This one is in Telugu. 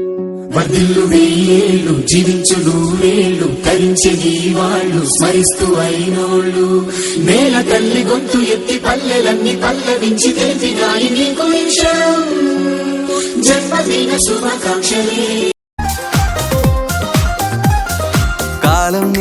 వర్ధిల్లు వెయ్యేళ్ళు జీవించు నూరేళ్ళు కలించే నీ వాళ్ళు స్మరిస్తూ అయినోళ్ళు. నేల తల్లి గొంతు ఎత్తి పల్లెలన్నీ పల్లవించి తెలిపినాయి నీకు జన్మదిన శుభాకాంక్షలే.